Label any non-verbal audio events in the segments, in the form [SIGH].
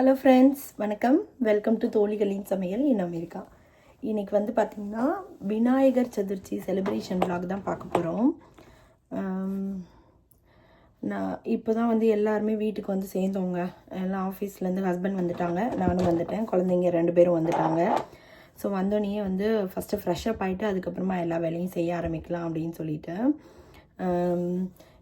Hello friends வணக்கம். Welcome to தோழிகளின் சமையல் இன் அமெரிக்கா. இன்னைக்கு வந்து பார்த்திங்கன்னா விநாயகர் சதுர்த்தி செலிப்ரேஷன் விலாக் தான் பார்க்க போகிறோம் நான் இப்போ தான் வந்து எல்லாருமே வீட்டுக்கு வந்து சேர்ந்தவங்க. எல்லாம் ஆஃபீஸ்லேருந்து ஹஸ்பண்ட் வந்துட்டாங்க. நானும் வந்துட்டேன். குழந்தைங்க ரெண்டு பேரும் வந்துட்டாங்க. ஸோ வந்தோடனே வந்து ஃபஸ்ட்டு ஃப்ரெஷ்ஷப் ஆகிட்டு அதுக்கப்புறமா எல்லா வேலையும் செய்ய ஆரம்பிக்கலாம் அப்படின்னு சொல்லிட்டு.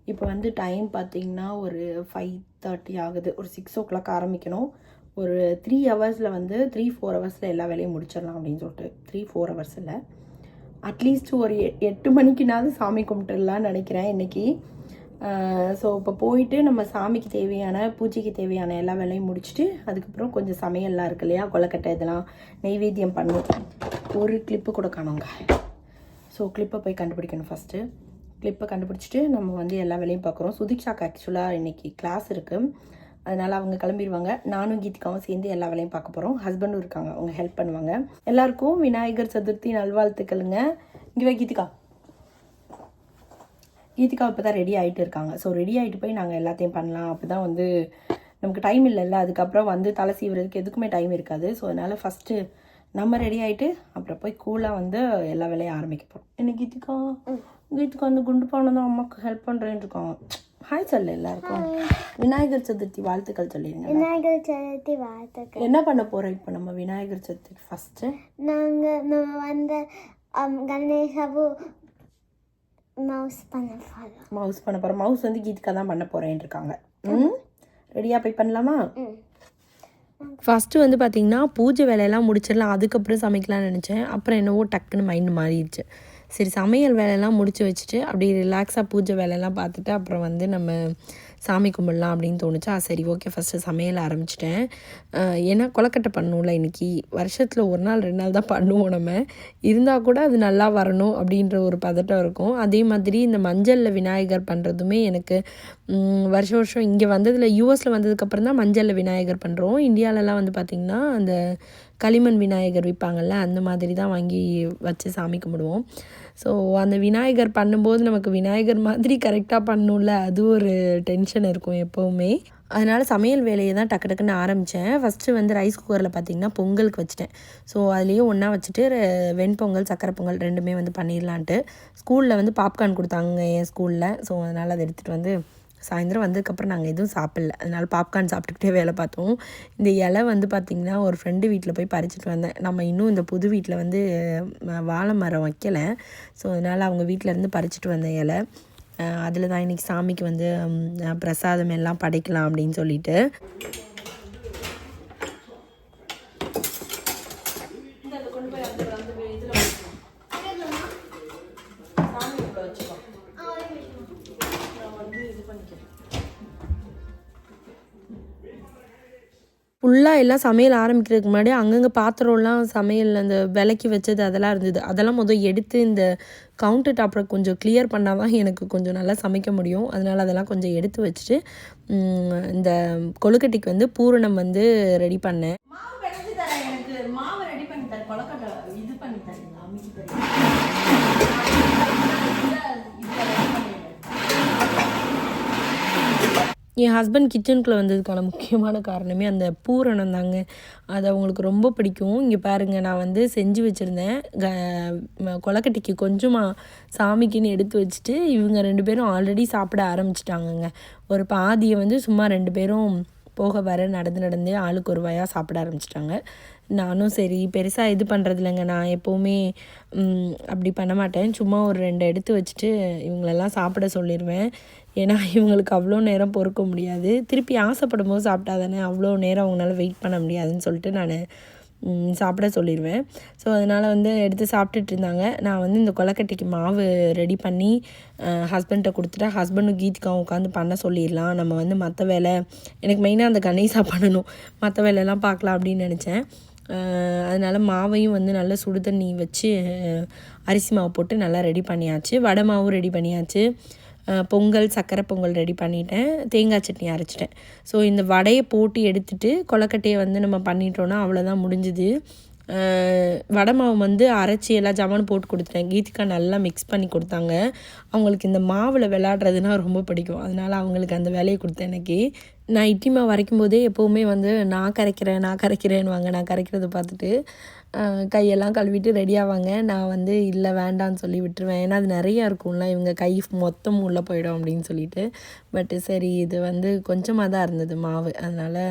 இப்போ வந்து டைம் பார்த்தீங்கன்னா ஒரு ஃபைவ் தேர்ட்டி ஆகுது. ஒரு சிக்ஸ் ஓ கிளாக் ஆரம்பிக்கணும். ஒரு த்ரீ ஹவர்ஸில் வந்து த்ரீ ஃபோர் ஹவர்ஸில் எல்லா வேலையும் முடிச்சிடலாம் அப்படின்னு சொல்லிட்டு. த்ரீ ஃபோர் ஹவர்ஸில் அட்லீஸ்ட் ஒரு எ- எட்டு மணிக்குனாவது சாமி கும்பிட்டுடலான்னு நினைக்கிறேன் இன்னைக்கு. ஸோ இப்போ போயிட்டு நம்ம சாமிக்கு தேவையான பூஜைக்கு தேவையான எல்லா வேலையும் முடிச்சுட்டு அதுக்கப்புறம் கொஞ்சம் சமையல்லாம் இருக்கு இல்லையா? கொலக்கட்டை இதெல்லாம் நெய்வேத்தியம் பண்ணும் ஒரு கிளிப்பு கூட காணோங்க. ஸோ கிளிப்பை போய் கண்டுபிடிக்கணும் ஃபஸ்ட்டு கிளிப்பை கண்டுபிடிச்சிட்டு நம்ம வந்து எல்லா வேலையும் பார்க்குறோம். சுதிக்ஷாக்கு ஆக்சுவலாக இன்னைக்கு கிளாஸ் இருக்குது அதனால் அவங்க கிளம்பிடுவாங்க நானும் கீதிகாவும் சேர்ந்து எல்லா வேலையும் பார்க்க போகிறோம் ஹஸ்பண்டும் இருக்காங்க. அவங்க ஹெல்ப் பண்ணுவாங்க. எல்லாருக்கும் விநாயகர் சதுர்த்தி நல்வாழ்த்துக்களுங்க. இங்கே கீதிகா. கீதிகா இப்போ தான் ரெடி ஆகிட்டு இருக்காங்க. ஸோ ரெடி ஆகிட்டு போய் நாங்கள் எல்லாத்தையும் பண்ணலாம். அப்போ தான் வந்து நமக்கு டைம் இல்லைல்ல. அதுக்கப்புறம் வந்து தலை சீவுறதுக்கு எதுக்குமே டைம் இருக்காது. ஸோ அதனால் ஃபஸ்ட்டு நம்ம ரெடி ஆகிட்டு அப்புறம் போய் கூலாக வந்து எல்லா வேலையும் ஆரம்பிக்க போகிறோம் என்ன கீதிகா கீதிகா வந்து குண்டு பானை தான் அம்மாவுக்கு ஹெல்ப் பண்ணுறேன்னு இருக்காங்க ஹாய் சொல்லு எல்லாருக்கும். விநாயகர் சதுர்த்தி வாழ்த்துக்கள் சொல்லிடுங்க விநாயகர் சதுர்த்தி வாழ்த்துக்கள். என்ன பண்ண போகிறோம் இப்போ நம்ம விநாயகர் சதுர்த்தி ஃபஸ்ட்டு நாங்கள் நம்ம வந்து கணேசாவு மவுஸ் பண்ண போகிறோம் மவுஸ் பண்ண போகிறோம் மவுஸ் வந்து கீதிகா தான் பண்ண போகிறேன்னு இருக்காங்க. ம்? ரெடியாக போய் பண்ணலாமா? ம். ஃபஸ்ட்டு வந்து பார்த்திங்கன்னா பூஜை வேலையெல்லாம் முடிச்சிடலாம். அதுக்கப்புறம் சமைக்கலாம்னு நினச்சேன். அப்புறம் என்னவோ டக்குன்னு மைண்ட் மாறிடுச்சு. சரி சமையல் வேலையெல்லாம் முடிச்சு வச்சுட்டு அப்படியே ரிலாக்ஸாக பூஜை வேலையெல்லாம் பார்த்துட்டு அப்புறம் வந்து நம்ம சாமி கும்பிடலாம் அப்படின்னு தோணுச்சா? சரி ஓகே. ஃபஸ்ட்டு சமையல் ஆரம்பிச்சிட்டேன். ஏன்னா கொலக்கட்டை பண்ணணும்ல இன்னைக்கு. வருஷத்தில் ஒரு நாள் ரெண்டு நாள் தான் பண்ணுவோம் நம்ம. இருந்தால் கூட அது நல்லா வரணும் அப்படின்ற ஒரு பதட்டம் இருக்கும். அதே மாதிரி இந்த மஞ்சளில் விநாயகர் பண்ணுறதுமே எனக்கு வருஷம் வருஷம் இங்கே வந்ததில் யூஎஸில் வந்ததுக்கப்புறம் தான் மஞ்சளில் விநாயகர் பண்ணுறோம் இந்தியாவிலலாம் வந்து பார்த்திங்கன்னா அந்த களிமண் விநாயகர் விற்பாங்கள்ல அந்த மாதிரி தான் வாங்கி வச்சு சாமி கும்பிடுவோம். ஸோ அந்த விநாயகர் பண்ணும்போது நமக்கு விநாயகர் மாதிரி கரெக்டாக பண்ணணும்ல அது ஒரு டென்ஷன் இருக்கும் எப்போவுமே. அதனால் சமையல் வேலையை தான் டக்கு டக்குன்னு ஆரம்பித்தேன் ஃபஸ்ட்டு வந்து ரைஸ் குக்கரில் பார்த்திங்கன்னா பொங்கலுக்கு வச்சுட்டேன். ஸோ அதுலேயும் ஒன்றா வச்சுட்டு வெண்பொங்கல் சக்கரை பொங்கல் ரெண்டுமே வந்து பண்ணிடலான்ட்டு. ஸ்கூலில் வந்து பாப்கார்ன் கொடுத்தாங்க என் ஸ்கூலில் ஸோ அதனால் அதை எடுத்துகிட்டு வந்து சாயந்தரம் வந்ததுக்கப்புறம் நாங்கள் எதுவும் சாப்பிடல. அதனால் பாப்கார்ன் சாப்பிட்டுக்கிட்டே வேலை பார்த்தோம். இந்த இலை வந்து பார்த்திங்கன்னா ஒரு ஃப்ரெண்டு வீட்டில் போய் பறிச்சுட்டு வந்தேன். நம்ம இன்னும் இந்த புது வீட்டில் வந்து வாழை மரம் வைக்கலை. ஸோ அதனால் அவங்க வீட்டில் இருந்து பறிச்சுட்டு வந்த இலை. அதில் தான் இன்றைக்கி சாமிக்கு வந்து பிரசாதம் எல்லாம் படைக்கலாம் அப்படின்னு சொல்லிட்டு. ஃபுல்லாக எல்லாம் சமையல் ஆரம்பிக்கிறதுக்கு முன்னாடி அங்கங்கே பாத்திரம்லாம் சமையல் அந்த விலைக்கு வச்சது அதெல்லாம் இருந்தது. அதெல்லாம் முதல் எடுத்து இந்த கவுண்டர் டாப்பில் கொஞ்சம் கிளியர் பண்ணால் தான் எனக்கு கொஞ்சம் நல்லா சமைக்க முடியும். அதனால் அதெல்லாம் கொஞ்சம் எடுத்து வச்சுட்டு இந்த கொழுக்கட்டைக்கு வந்து பூரணம் வந்து ரெடி பண்ணேன். மாவு என் ஹஸ்பண்ட் கிச்சனுக்குள்ளே வந்ததுக்கான முக்கியமான காரணமே அந்த பூரணம் தாங்க. அது அவங்களுக்கு ரொம்ப பிடிக்கும். இங்கே பாருங்கள் நான் வந்து செஞ்சு வச்சுருந்தேன். க கொலக்கட்டைக்கு கொஞ்சமாக சாமிக்குன்னு எடுத்து வச்சுட்டு இவங்க ரெண்டு பேரும் ஆல்ரெடி சாப்பிட ஆரம்பிச்சிட்டாங்கங்க. ஒரு பாதியை வந்து சும்மா ரெண்டு பேரும் போக வர நடந்து நடந்து ஆளுக்கு ஒரு வாயாக சாப்பிட ஆரம்பிச்சிட்டாங்க. நானும் சரி பெருசாக இது பண்ணுறது இல்லைங்க நான் எப்போவுமே அப்படி பண்ண மாட்டேன். சும்மா ஒரு ரெண்டு எடுத்து வச்சுட்டு இவங்களெல்லாம் சாப்பிட சொல்லிடுவேன் ஏன்னா இவங்களுக்கு அவ்வளோ நேரம் பொறுக்க முடியாது. திருப்பி ஆசைப்படும் போது சாப்பிட்டா தானே அவ்வளோ நேரம் அவங்களால வெயிட் பண்ண முடியாதுன்னு சொல்லிட்டு நான் சாப்பிட சொல்லிடுவேன். ஸோ அதனால் வந்து எடுத்து சாப்பிட்டுட்டு இருந்தாங்க. நான் வந்து இந்த கொலக்கட்டைக்கு மாவு ரெடி பண்ணி ஹஸ்பண்ட்டை கொடுத்துட்டு ஹஸ்பண்டும் கீதிக்காவும் உட்காந்து பண்ண சொல்லிடலாம். நம்ம வந்து மற்ற வேலை எனக்கு மெயினாக அந்த கணேசா பண்ணணும். மற்ற வேலையெல்லாம் பார்க்கலாம் அப்படின்னு நினச்சேன். அதனால் மாவையும் வந்து நல்லா சுடு தண்ணி வச்சு அரிசி மாவு போட்டு நல்லா ரெடி பண்ணியாச்சு. வடை மாவும் ரெடி பண்ணியாச்சு. பொங்கல் சக்கரை பொங்கல் ரெடி பண்ணிட்டேன். தேங்காய் சட்னி அரைச்சிட்டேன். ஸோ இந்த வடையை போட்டு எடுத்துட்டு கொலக்கட்டையை வந்து நம்ம பண்ணிட்டோன்னா அவ்வளோதான் முடிஞ்சுது. வடை மாவு வந்து அரைச்சி எல்லா ஜாமானும் போட்டு கொடுத்துட்டேன். கீதிகா நல்லா மிக்ஸ் பண்ணி கொடுத்தாங்க. அவங்களுக்கு இந்த மாவில் விளாட்றதுனா ரொம்ப பிடிக்கும். அதனால அவங்களுக்கு அந்த வேலையை கொடுத்தேன் எனக்கு. நான் இட்லி மாவு வரைக்கும் போதே எப்போவுமே வந்து நான் கரைக்கிறேன் நான் கரைக்கிறேன்னுவாங்க. நான் கரைக்கிறத பார்த்துட்டு கையெல்லாம் கழுவிட்டு ரெடி ஆவாங்க. நான் வந்து இல்லை வேண்டான்னு சொல்லி விட்டுருவேன். ஏன்னா அது நிறையா இருக்கும்ல. இவங்க கை மொத்தம் உள்ளே போயிடும் அப்படின்னு சொல்லிட்டு. பட்டு சரி இது வந்து கொஞ்சமாக தான் இருந்தது மாவு. அதனால்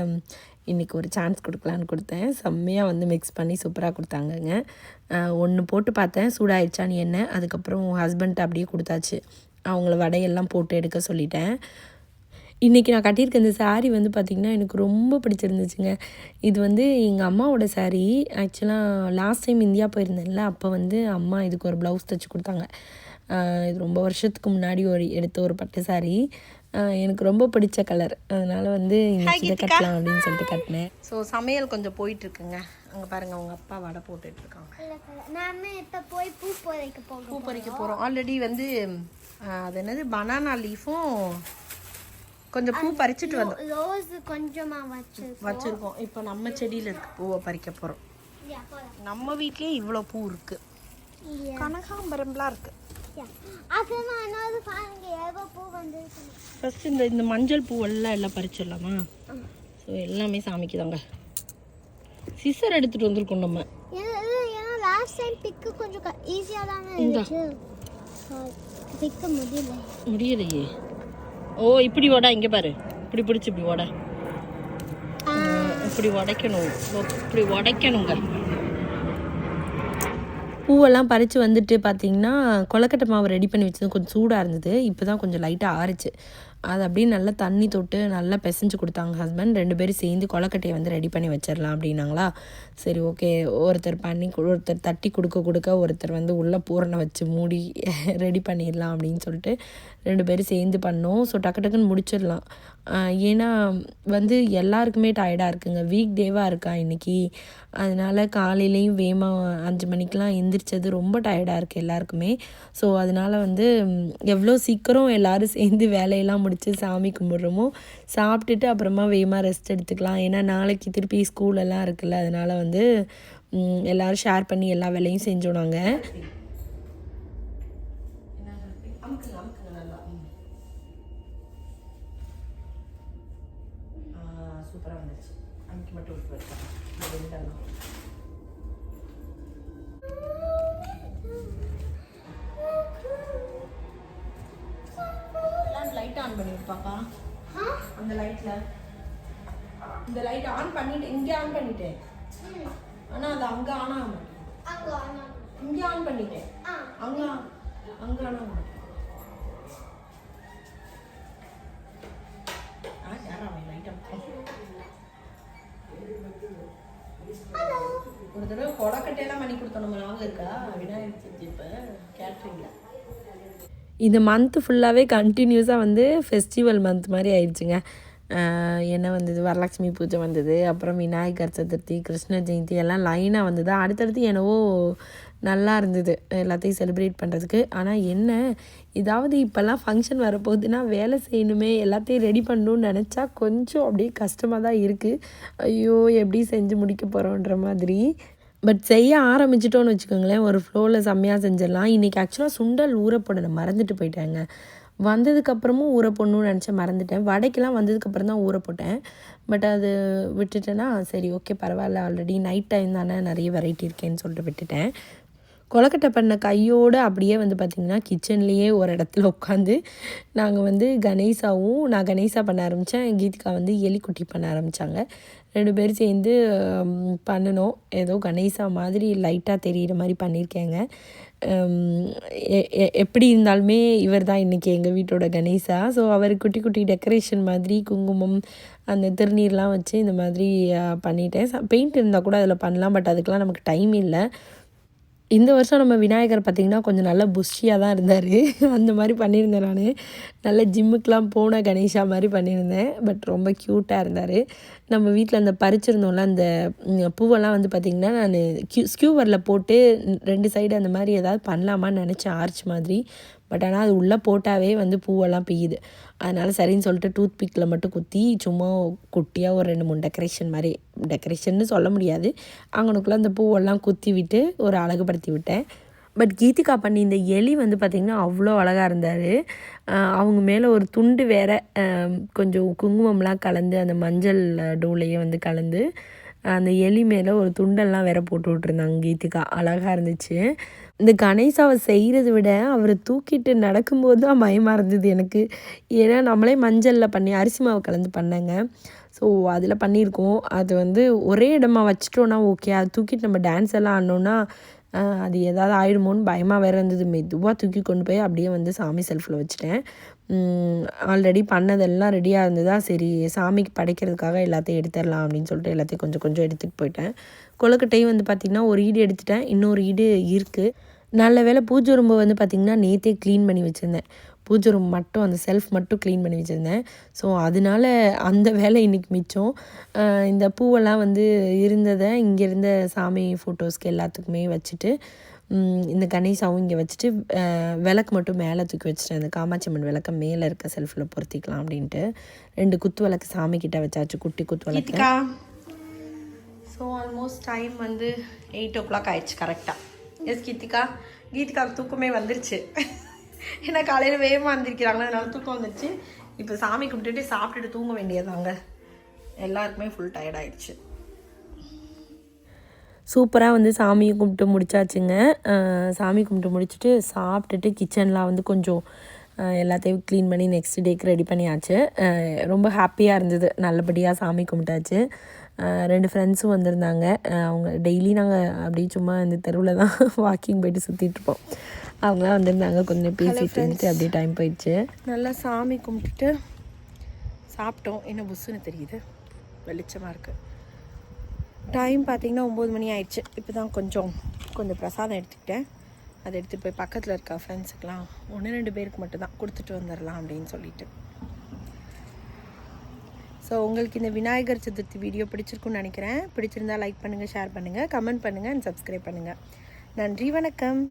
இன்றைக்கி ஒரு சான்ஸ் கொடுக்கலான்னு கொடுத்தேன். செம்மையாக வந்து மிக்ஸ் பண்ணி சூப்பராக கொடுத்தாங்கங்க. ஒன்று போட்டு பார்த்தேன். சூடாயிடுச்சான்னு என்ன? அதுக்கப்புறம் ஹஸ்பண்ட் அப்படியே கொடுத்தாச்சு. அவங்கள வடையெல்லாம் போட்டு எடுக்க சொல்லிட்டேன். இன்றைக்கி நான் கட்டியிருக்க இந்த saree வந்து பார்த்திங்கன்னா எனக்கு ரொம்ப பிடிச்சிருந்துச்சுங்க. இது வந்து எங்கள் அம்மாவோட saree. ஆக்சுவலாக லாஸ்ட் டைம் இந்தியா போயிருந்தேன்ல அப்போ வந்து அம்மா இதுக்கு ஒரு ப்ளவுஸ் தைச்சி கொடுத்தாங்க. இது ரொம்ப வருஷத்துக்கு முன்னாடி ஒரு எடுத்த ஒரு பட்டு saree. ஆஹ் எனக்கு ரொம்ப பிடிச்ச கலர் அதனால் வந்து இதை கட்டலாம் அப்படின்னு சொல்லிட்டு கட்டினேன். ஸோ சமையல் கொஞ்சம் போயிட்டுருக்குங்க அங்கே பாருங்கள் அவங்க அப்பா வடை போட்டுட்ருக்காங்க நாம இப்ப போய் பூ பறிக்க பூ போகிறோம் பறிக்க போகிறோம் ஆல்ரெடி வந்து அது என்னது? பனானா லீஃபும் கொஞ்சம் பூ பறிச்சுட்டு வந்தோம். ரோஸ் கொஞ்சமா வச்சு வச்சுருக்கோம். இப்போ நம்ம செடியில் இருக்க பூவை பறிக்க போலாம். நம்ம வீட்லேயே இவ்வளோ பூ Yeah. கனகாம்பரம்லாம் வந்து ஃபஸ்ட்டு இந்த இந்த மஞ்சள் பூவெல்லாம் எல்லாம் பறிச்சிடலாமா? ஸோ எல்லாமே சாமிக்கு தாங்க. சிசர் எடுத்துகிட்டு வந்திருக்கோம் நம்ம. ஏன்னா லாஸ்ட் டைம் பிக்கு கொஞ்சம் ஈஸியாக தானே. இருந்துச்சு. பிக்க முடியல. முடியலையே. ஓ இப்படி ஓட இங்கே பாரு. இப்படி பிடிச்சி இப்படி ஓட இப்படி உடைக்கணும். ஓ, இப்படி உடைக்கணுங்க. பூவெல்லாம் பறித்து வந்துட்டு பார்த்தீங்கன்னா கொலக்கட்டை மாவு ரெடி பண்ணி வச்சது கொஞ்சம் சூடாக இருந்தது. இப்போ தான் கொஞ்சம் லைட்டாக ஆறுச்சு. அது அப்படியே நல்லா தண்ணி தொட்டு நல்லா பிசைஞ்சு கொடுத்தாங்க ஹஸ்பண்ட் ரெண்டு பேரும் சேர்ந்து கொலக்கட்டையை வந்து ரெடி பண்ணி வச்சிடலாம் அப்படின்னாங்களா? சரி ஓகே ஒருத்தர் பண்ணி கொடு- ஒருத்தர் தட்டி கொடுக்க கொடுக்க ஒருத்தர் வந்து உள்ளே பூரணை வச்சு மூடி [LAUGHS] ரெடி பண்ணிடலாம் அப்படின்னு சொல்லிட்டு ரெண்டு பேரும் சேர்ந்து பண்ணோம். ஸோ டக்கு டக்குன்னு முடிச்சிடலாம். ஏன்னா வந்து எல்லாருக்குமே டயர்டாக இருக்குங்க. வீக் டேவாக இருக்கா இன்றைக்கி அதனால காலையிலையும் வேமா அஞ்சு மணிக்கெலாம் எந்திரிச்சது ரொம்ப டயர்டாக இருக்குது எல்லாருக்குமே. ஸோ அதனால வந்து எவ்வளோ சீக்கிரம் எல்லோரும் சேர்ந்து வேலையெல்லாம் முடித்து சாமி கும்பிட்றோமோ சாப்பிட்டுட்டு அப்புறமா வேகமாக ரெஸ்ட் எடுத்துக்கலாம். ஏன்னா நாளைக்கு திருப்பி ஸ்கூலெல்லாம் இருக்குல்ல அதனால் வந்து எல்லோரும் ஷேர் பண்ணி எல்லா வேலையும் செஞ்சோம் நாங்கள் விடுப்பாப்பா அந்த லைட்ல இந்த லைட் ஆன் பண்ணிட்டு இங்கே ஆன் பண்ணிட்டேன். ஆனா அது அங்க ஆன் ஆக மாட்டேன் இங்கே ஆன் பண்ணிட்டேன். அங்க அங்க ஆன் ஆக மாட்டேன் ஒரு தடவை கொடக்கட்டையெல்லாம் பண்ணி கொடுத்தோம். நம்ம ஞாபகம் இருக்கா? விநாயகர் சதுர்த்தி இப்போ. கேட்ரிங்கில் இந்த மந்த் ஃபுல்லாகவே கண்டினியூஸாக வந்து ஃபெஸ்டிவல் மந்த் மாதிரி ஆயிடுச்சுங்க. என்ன வந்தது? வரலட்சுமி பூஜை வந்தது. அப்புறம் விநாயகர் சதுர்த்தி கிருஷ்ண ஜெயந்தி எல்லாம் லைனாக வந்தது. அடுத்தடுத்து என்னவோ நல்லா இருந்தது. எல்லாத்தையும் செலிப்ரேட் பண்ணுறதுக்கு ஆனால் என்ன? ஏதாவது இப்போல்லாம் ஃபங்க்ஷன் வரப்போகுதுன்னா வேலை செய்யணுமே எல்லாத்தையும் ரெடி பண்ணணும்னு நினச்சா கொஞ்சம் அப்படியே கஷ்டமாக தான் இருக்குது ஐயோ எப்படி செஞ்சு முடிக்க போகிறோன்ற மாதிரி. பட் செய்ய ஆரம்பிச்சிட்டோன்னு வச்சுக்கோங்களேன் ஒரு ஃப்ளோவில் செம்மையாக செஞ்சிடலாம். இன்றைக்கி ஆக்சுவலாக சுண்டல் ஊறப்படணும் மறந்துட்டு போயிட்டாங்க. வந்ததுக்கப்புறமும் ஊற போடணும்னு நினச்சேன் மறந்துட்டேன். வடைக்கெல்லாம் வந்ததுக்கப்புறம் தான் ஊற போட்டேன். பட் அது விட்டுட்டேன்னா சரி ஓகே பரவாயில்ல ஆல்ரெடி நைட் டைம் தானே நிறைய வெரைட்டி இருக்கேன்னு சொல்லிட்டு விட்டுட்டேன். கொலக்கட்டை பண்ண கையோடு அப்படியே வந்து பார்த்திங்கன்னா கிச்சன்லேயே ஒரு இடத்துல உட்காந்து நாங்கள் வந்து கணேசாவும் நான் கணேசா பண்ண ஆரம்பித்தேன் கீதிகா வந்து எலிக்குட்டி பண்ண ஆரம்பித்தாங்க ரெண்டு பேரும் சேர்ந்து பண்ணணும். பண்ணினோம் ஏதோ கணேசா மாதிரி லைட்டாக தெரிகிற மாதிரி பண்ணியிருக்கேங்க. எ- எப்படி இருந்தாலுமே இவர் தான் இன்றைக்கி எங்கள் வீட்டோட கணேசா. ஸோ அவர் குட்டி குட்டி டெக்கரேஷன் மாதிரி குங்குமம் அந்த திருநீர்லாம் வச்சு இந்த மாதிரி பண்ணிட்டேன். பெயிண்ட் இருந்தால் கூட அதில் பண்ணலாம் பட் அதுக்கெலாம் நமக்கு டைம் இல்லை. இந்த வருஷம் நம்ம விநாயகர் பார்த்திங்கன்னா கொஞ்சம் நல்லா புஷ்டியாக தான் இருந்தார். [LAUGHS] அந்த மாதிரி பண்ணியிருந்தேன் நான். நல்ல ஜிம்முக்கெலாம் போன கணேஷா மாதிரி பண்ணியிருந்தேன். பட் ரொம்ப க்யூட்டாக இருந்தார். நம்ம வீட்டில் அந்த பறிச்சிருந்தோம்ல அந்த பூவெல்லாம் வந்து பார்த்திங்கன்னா நான் க்யூ ஸ்கியூவரில் போட்டு ரெண்டு சைடு அந்த மாதிரி ஏதாவது பண்ணலாமான்னு நினச்சேன். ஆர்ச் மாதிரி. பட் ஆனால் அது உள்ளே போட்டாவே வந்து பூவெல்லாம் பெய்யுது. அதனால் சரின்னு சொல்லிட்டு டூத் பிக்கில் மட்டும் குத்தி சும்மா குட்டியாக ஒரு ரெண்டு மூணு டெக்கரேஷன் மாதிரி டெக்கரேஷன்னு சொல்ல முடியாது. அங்கனுக்குள்ளே அந்த பூவெல்லாம் குத்தி விட்டு ஒரு அழகுபடுத்தி விட்டேன். பட் கீதிகா பண்ணி இந்த எலி வந்து பார்த்திங்கன்னா அவ்வளோ அழகாக இருந்தார். அவங்க மேலே ஒரு துண்டு வேற கொஞ்சம் குங்குமம்லாம் கலந்து அந்த மஞ்சள் டூலையே வந்து கலந்து அந்த எலி மேலே ஒரு துண்டெல்லாம் வேற போட்டு விட்ருந்தாங்க கீதிகா அழகாக இருந்துச்சு. இந்த கணேசாவை செய்கிறத விட அவரை தூக்கிட்டு நடக்கும்போது தான் பயமாக இருந்தது எனக்கு. ஏன்னா நம்மளே மஞ்சளில் பண்ணி அரிசி மாவு கலந்து பண்ணேங்க. ஸோ அதில் பண்ணியிருக்கோம். அது வந்து ஒரே இடமா வச்சிட்டோன்னா ஓகே அதை தூக்கிட்டு நம்ம டான்ஸ் எல்லாம் ஆடினோன்னா அது ஏதாவது ஆயிடுமோன்னு பயமாக வேறு இருந்தது. மெதுவாக தூக்கி கொண்டு போய் அப்படியே வந்து சாமி செல்ஃபில் வச்சுட்டேன். ஆல்ரெடி பண்ணதெல்லாம் ரெடியாக இருந்ததா? சரி சாமிக்கு படைக்கிறதுக்காக எல்லாத்தையும் எடுத்துடலாம் அப்படின்னு சொல்லிட்டு எல்லாத்தையும் கொஞ்சம் கொஞ்சம் எடுத்துகிட்டு போயிட்டேன். கொழுக்கட்டையும் வந்து பார்த்திங்கன்னா ஒரு ஈடு எடுத்துட்டேன். இன்னொரு ஈடு இருக்குது நல்ல வேளை பூஜை ரொம்ப வந்து பார்த்திங்கன்னா நேற்றே க்ளீன் பண்ணி வச்சுருந்தேன். பூஜை ரூம் மட்டும் அந்த செல்ஃப் மட்டும் க்ளீன் பண்ணி வச்சுருந்தேன். ஸோ அதனால அந்த வேலை இன்றைக்கி மிச்சம். இந்த பூவெல்லாம் வந்து இருந்ததை இங்கே இருந்த சாமி ஃபோட்டோஸ்க்கு எல்லாத்துக்குமே வச்சுட்டு இந்த கணேசாவும் இங்கே வச்சுட்டு விளக்கு மட்டும் மேலே தூக்கி வச்சுட்டேன். இந்த காமாட்சி அம்மன் விளக்க மேலே இருக்க செல்ஃபில் பொருத்திக்கலாம் அப்படின்ட்டு. ரெண்டு குத்து விளக்கு சாமி கிட்ட வச்சாச்சு குட்டி குத்து விளக்கு. ஸோ ஆல்மோஸ்ட் டைம் வந்து எயிட் ஓ கிளாக் ஆயிடுச்சு கரெக்டாக எஸ் கீதிகா கீதிகாவுக்கு தூக்கமே வந்துருச்சு. ஏன்னா காலையில் வேகமாக வந்திருக்கிறாங்க அதனால தூக்கம் வந்துடுச்சு இப்போ சாமி கும்பிட்டுட்டு சாப்பிட்டுட்டு தூங்க வேண்டியதாங்க எல்லாருக்குமே ஃபுல் டயர்ட் ஆயிடுச்சு. சூப்பராக வந்து சாமியை கும்பிட்டு முடிச்சாச்சுங்க. சாமி கும்பிட்டு முடிச்சுட்டு சாப்பிட்டுட்டு கிச்சன்லாம் வந்து கொஞ்சம் எல்லாத்தையும் க்ளீன் பண்ணி நெக்ஸ்ட் டேக்கு ரெடி பண்ணியாச்சு. ரொம்ப ஹாப்பியாக இருந்தது. நல்லபடியாக சாமி கும்பிட்டாச்சு. ரெண்டு ஃப்ரெண்ட்ஸும் வந்திருந்தாங்க. அவங்க டெய்லி நாங்கள் அப்படியே சும்மா இந்த தெருவில் தான் வாக்கிங் [LAUGHS] போயிட்டு சுற்றிட்டுருப்போம் அவங்களாம் வந்திருந்தாங்க கொஞ்சம் பேசிட்டு இருந்துட்டு அப்படியே டைம் போயிடுச்சு. நல்லா சாமி கும்பிட்டுட்டு சாப்பிட்டோம். என்ன புஸ்ஸுன்னு தெரியுது. வெளிச்சமாக இருக்குது டைம் பார்த்தீங்கன்னா ஒம்பது மணி ஆயிடுச்சு. இப்போ தான் கொஞ்சம் கொஞ்சம் பிரசாதம் எடுத்துக்கிட்டேன். அதை எடுத்துகிட்டு போய் பக்கத்தில் இருக்க ஃப்ரெண்ட்ஸுக்கெலாம் ஒன்று ரெண்டு பேருக்கு மட்டும் தான் கொடுத்துட்டு வந்துடலாம் அப்படின்னு சொல்லிட்டு. ஸோ உங்களுக்கு இந்த விநாயகர் சதுர்த்தி வீடியோ பிடிச்சிருக்குன்னு நினைக்கிறேன். பிடிச்சிருந்தா லைக் பண்ணுங்கள் ஷேர் பண்ணுங்கள் கமெண்ட் பண்ணுங்கள் அண்ட் சப்ஸ்கிரைப் பண்ணுங்கள் நன்றி வணக்கம்.